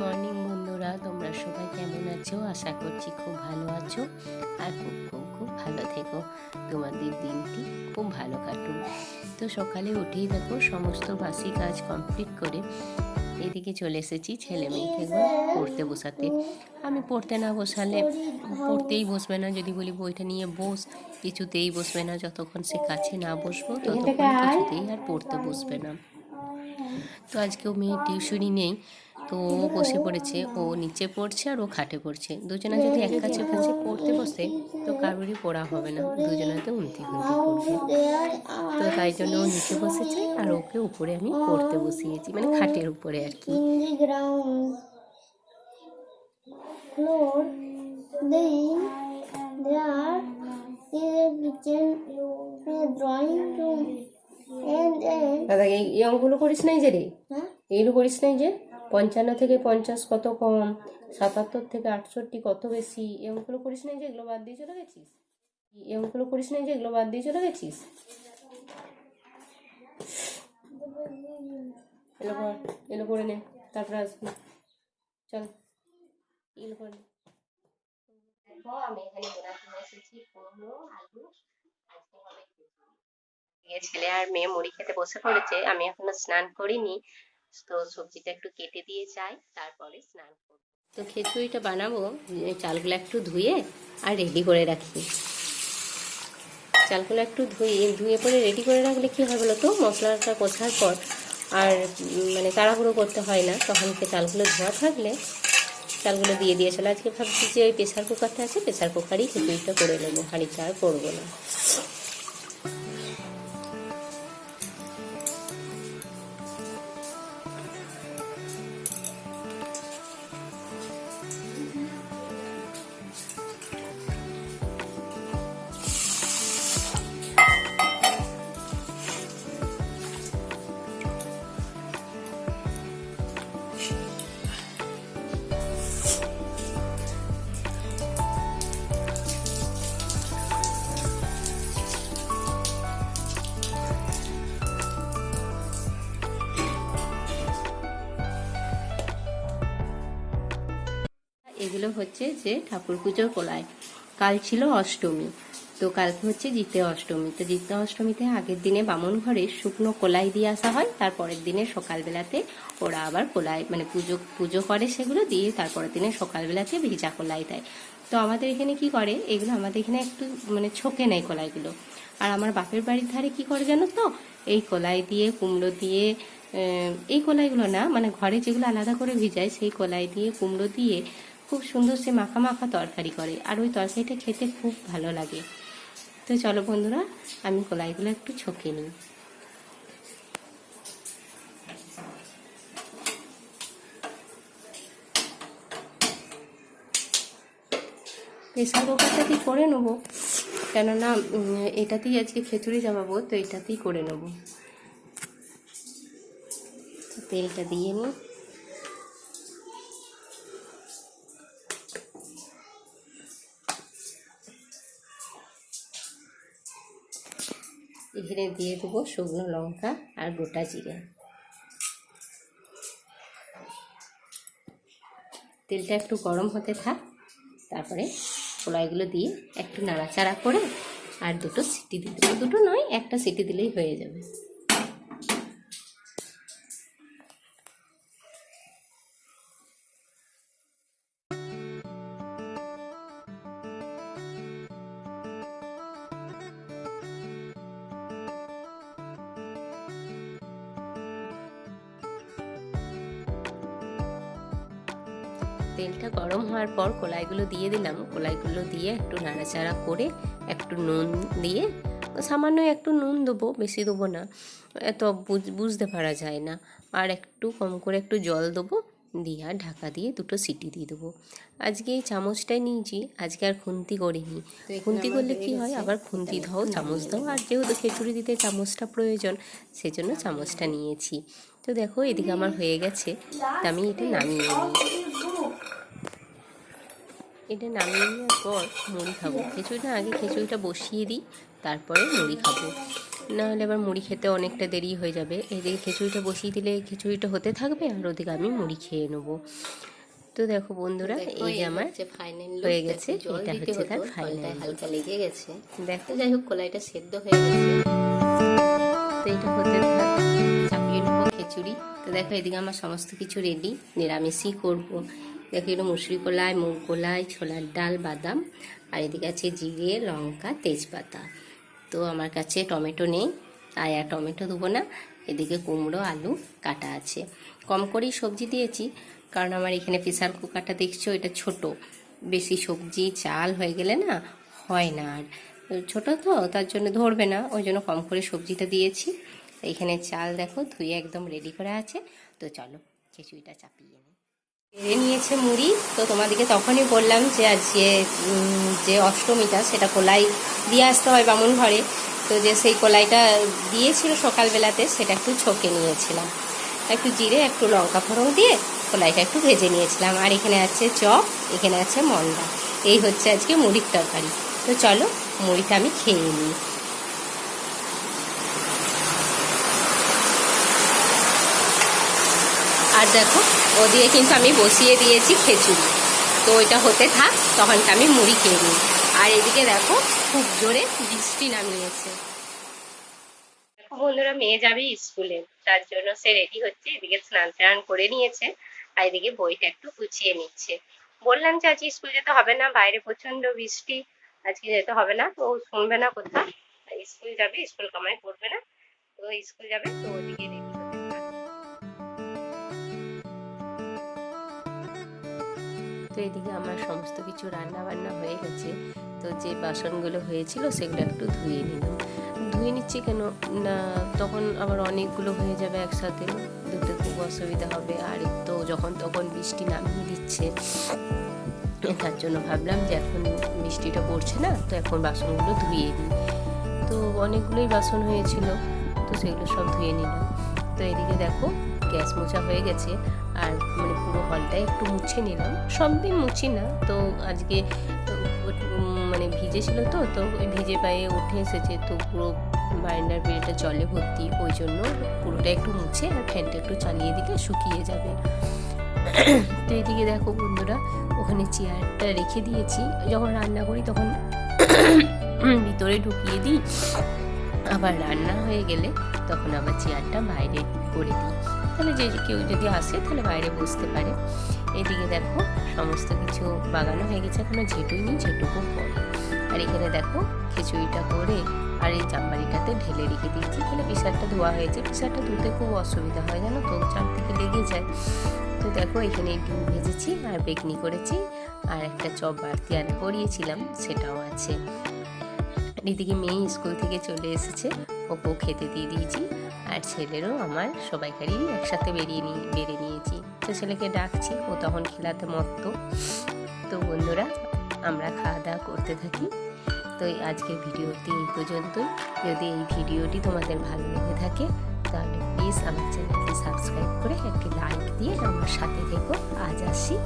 Morning বন্ধুরা, তোমরা সবাই কেমন আছো? আশা করছি খুব ভালো আছো আর খুব খুব খুব ভালো থেকো। তোমাদের দিনটি খুব ভালো কাটুন তো সকালে উঠেই দেখো, সমস্ত বাসি কাজ কমপ্লিট করে এদিকে চলে এসেছি ছেলে মেয়েকে পড়তে বসাতে। আমি পড়তে না বসালে পড়তেই বসবে না। যদি বলি বইটা নিয়ে বস, কিছুতেই বসবে না। যতক্ষণ সে কাছে না বসবো, ততক্ষণ কিছুতেই আর পড়তে বসবে না। তো আজকেও মেয়ে টিউশনই নেই। তো ও বসে পড়েছে ও নিচে পড়ছে আর ও খাটে পড়ছে দুজনে যদি এক কাছে কাছে পড়তে বসে তো কারোরই পড়া হবে না দুজনাতে উন্তি খুন্তি পড়বে তো তাই জন্য ও নিচে বসেছে আর ওকে উপরে আমি পড়তে বসিয়েছি মানে খাটের উপরে আর কি দাদা এই অঙ্কগুলো করিস নাই যে রে? এইগুলো করিস নাই যে পঞ্চান্ন থেকে পঞ্চাশ কত কম? সাতাত্তর থেকে আটষট্টি কত বেশি? অঙ্কগুলো করিস নাই যে এগুলো বাদ দিয়ে চলে গেছিস? অঙ্কগুলো করিস নাই যে এগুলো বাদ দিয়ে চলে গেছিস? এলো এলো করে নে, তারপরে আসবি। চল, এগুলো করে নে। ছেলে আর মেয়ে মুড়ি খেতে বসে পড়েছে, আমি এখনও স্নান করিনি। তো সবজিটা একটু কেটে দিয়ে যাই, তারপরে স্নান করব। তো খিচুড়িটা বানাবো চালগুলো একটু ধুয়ে আর রেডি করে রাখি। চালগুলো একটু ধুয়ে ধুয়ে পরে রেডি করে রাখলে কী হয় বলো তো মশলাটা কষার পর আর মানে তাড়াহুড়ো করতে হয় না। তখন কি চালগুলো ধোয়া থাকলে চালগুলো দিয়ে দিয়ে দিয়েছিল আজকে ভাবছি যে ওই প্রেশার কুকারটা আছে প্রেশার কুকারই খিচুড়িটা করে নেব। হাঁড়িটা আর করব না। এগুলো হচ্ছে যে ঠাকুর পুজোর কোলায় কাল ছিল অষ্টমী। তো কালকে হচ্ছে জিতে অষ্টমী। তো জিতে অষ্টমীতে আগের দিনে বামন ঘরে শুকনো কোলাই দিয়ে আসা হয়, তারপরের দিনে সকালবেলাতে ওরা আবার কোলাই মানে পুজো পুজো করে সেগুলো দিয়ে তারপরের দিনে সকালবেলাতে ভিজা কোলাই দেয়। তো আমাদের এখানে কি করে, এগুলো আমাদের এখানে একটু মানে ছোকে নেয় কোলাইগুলো। আর আমার বাপের বাড়ির ধারে কি করে জানো তো? এই কোলাই দিয়ে, কুমড়ো দিয়ে এই কলাইগুলো না মানে ঘরে যেগুলো আলাদা করে ভিজায়, সেই কলাই দিয়ে, কুমড়ো দিয়ে খুব সুন্দর সে মাখা মাখা তরকারি করে। আর ওই তরকারিটা খেতে খুব ভালো লাগে। তো চলো বন্ধুরা, আমি কলাইগুলো একটু ছকে নিই। প্রেসার কুকারটাতেই করে নেব? কেননা এটাতেই আজকে খিচুড়ি জমাবো, তো এটাতেই করে নেব। তেলটা দিয়ে নিই। এখানে দিয়ে দেবো শুকনো লঙ্কা আর গোটা জিরে। তেলটা একটু গরম হতে থাক, তারপরে কলাইগুলো দিয়ে একটু নাড়াচাড়া করে আর দুটো সিটি দিয়ে দেবো দুটো নয়, একটা সিটি দিলেই হয়ে যাবে। তেলটা গরম হওয়ার পর কলাইগুলো দিয়ে দিলাম। কলাইগুলো দিয়ে একটু নাড়াচাড়া করে একটু নুন দিয়ে সামান্য একটু নুন দেবো বেশি দেবো না। এত বুঝ- বুঝতে পারা যায় না। আর একটু কম করে একটু জল দেবো দিয়ে আর ঢাকা দিয়ে দুটো সিটি দিয়ে দেবো। আজকে এই চামচটাই নিয়েছি আজকে আর খুন্তি করিনি। খুন্তি করলে কি হয়? আবার খুন্তি দাও চামচ দাও। আর যেহেতু খিচুড়ি দিতে চামচটা প্রয়োজন সেজন্য চামচটা নিয়েছি। তো দেখো এদিকে আমার হয়ে গেছে। তা আমি এটা নামিয়ে নিই। এটা নামিয়ে নেওয়ার পর মুড়ি খাব। খিচুড়িটা আগে খিচুড়িটা বসিয়ে দিই তারপরে মুড়ি খাব। নাহলে আবার মুড়ি খেতে অনেকটা দেরি হয়ে যাবে। এদিকে খিচুড়িটা বসিয়ে দিলে খিচুড়িটা হতে থাকবে আর ওদিকে আমি মুড়ি খেয়ে নেব। তো দেখো বন্ধুরা এই যে আমার ফাইনাল হয়ে গেছে। এটা হচ্ছে তার ফাইনাল হালকা লেগে গেছে। দেখো। যাই হোক কলাইটা সেদ্ধ হয়ে গেছে। তো এটা হতে থাক। চাপিয়ে নেব খিচুড়ি। তো দেখো এদিকে আমার সমস্ত কিছু রেডি নিরামিষই করব। দেখো এটা মুসুরি কলাই মুগ কলাই, ছোলার ডাল, বাদাম। আর এদিকে আছে জিরে, লঙ্কা, তেজপাতা। তো আমার কাছে টমেটো নেই, তাই আর টমেটো দেবো না। এদিকে কুমড়ো, আলু কাটা আছে। কম করেই সবজি দিয়েছি, কারণ আমার এখানে প্রেসার কুকারটা দেখছ, এটা ছোট। বেশি সবজি, চাল হয়ে গেলে না হয় না আর। ছোটো তো, তার জন্য ধরবে না, ওই জন্য কম করে সবজিটা দিয়েছি। এখানে চাল দেখো, ধুয়ে একদম রেডি করা আছে। তো চলো, খিচুড়িটা চাপিয়ে নিই। পেরে নিয়েছে মুড়ি। তো তোমাদেরকে তখনই বললাম যে আজকে যে অষ্টমীটা সেটা কোলাই দিয়ে আসতে হয় বামুন ঘরে। তো যে সেই কোলাইটা দিয়েছিল সকালবেলাতে, সেটা একটু ছকে নিয়েছিলাম। একটু জিরে, একটু লঙ্কা ফোড়ন দিয়ে কলাইটা একটু ভেজে নিয়েছিলাম। আর এখানে আছে চপ, এখানে আছে মন্ডা। এই হচ্ছে আজকে মুড়ির তরকারি। তো চলো, মুড়িটা আমি খেয়ে নিই। আর দেখো ওদিকে কিন্তু আমি বসিয়ে দিয়েছি খেচুড়ি তো ওইটা হতে থাক, তখন আমি মুড়ি খেয়ে নিই। আর এদিকে দেখো, খুব জোরে বৃষ্টি নামিয়েছে। বন্ধুরা, মেয়ে যাবে স্কুলে, তার জন্য সে রেডি হচ্ছে, এদিকে স্নান টান করে নিয়েছে, আর এদিকে বইটা একটু গুছিয়ে নিচ্ছে। বললাম যে আজকে স্কুল যেতে হবে না, বাইরে প্রচণ্ড বৃষ্টি, আজকে যেতে হবে না, ও শুনবে না কোথাও স্কুল যাবে, স্কুল কামাই করবে না, তো স্কুল যাবে, তো ওদিকে রেডি তো এদিকে আমার সমস্ত কিছু রান্না বান্না হয়ে গেছে। তো যে বাসনগুলো হয়েছিল সেগুলো একটু ধুয়ে নিলাম। ধুয়ে নিচ্ছি কেন? না, তখন আবার অনেকগুলো হয়ে যাবে একসাথে। ধুতে খুব অসুবিধা হবে। আর তো যখন তখন বৃষ্টি নামিয়ে দিচ্ছে। তার জন্য ভাবলাম যে এখন বৃষ্টিটা পড়ছে না, তো এখন বাসনগুলো ধুয়ে নিই। তো অনেকগুলোই বাসন হয়েছিল, তো সেগুলো সব ধুয়ে নিলাম। তো এদিকে দেখো, গ্যাস মোছা হয়ে গেছে। আর মানে পুরো হলটাই একটু মুছে নিলাম। সব দিন মুছি না, তো আজকে মানে ভিজে ছিল তো তো ওই ভিজে পায়ে উঠে এসেছে, তো পুরো বারান্দার বেড়েটা জলে ভর্তি। ওই জন্য পুরোটা একটু মুছে আর ফ্যানটা একটু চালিয়ে দিলে শুকিয়ে যাবে। তো এদিকে দেখো বন্ধুরা, ওখানে চেয়ারটা রেখে দিয়েছি। যখন রান্না করি তখন ভিতরে ঢুকিয়ে দিই। আবার রান্না হয়ে গেলে তখন আবার চেয়ারটা বাইরে করে দিই। তাহলে যে কেউ যদি আসে, তাহলে বাইরে বসতে পারে। এদিকে দেখো, সমস্ত কিছু বাগানো হয়ে গেছে এখনও, ঝেটুই নি ঝেটুকু পরে আর এখানে দেখো, খিচুড়িটা করে আর এই চাম্বারিটাতে ঢেলে রেখে দিয়েছি। তাহলে প্রেশারটা ধোয়া হয়েছে। প্রেশারটা ধুতে খুব অসুবিধা হয়, জানো তো চারদিকে লেগে যায়। তো দেখো, এখানে ডিম ভেজেছি আর বেগনি করেছি আর একটা চপ বাড়তি আর করিয়েছিলাম, সেটাও আছে। এদিকে মেয়ে স্কুল থেকে চলে এসেছে। ওকেও খেতে দিয়ে দিয়েছি। আর ছেলেরও আমার সবাইকারই একসাথে বেরিয়ে নিয়ে, বেড়ে নিয়েছি। তো ছেলেকে ডাকছি, ও তখন খেলাতে মত্ত। তো বন্ধুরা, আমরা খাওয়া দাওয়া করতে থাকি। তো এই আজকের ভিডিওটি এই পর্যন্তই। যদি এই ভিডিওটি তোমাদের ভালো লেগে থাকে, তাহলে প্লিজ আমার চ্যানেলটি সাবস্ক্রাইব করে একটি লাইক দিয়ে আমার সাথে থেকো। আজ আসি।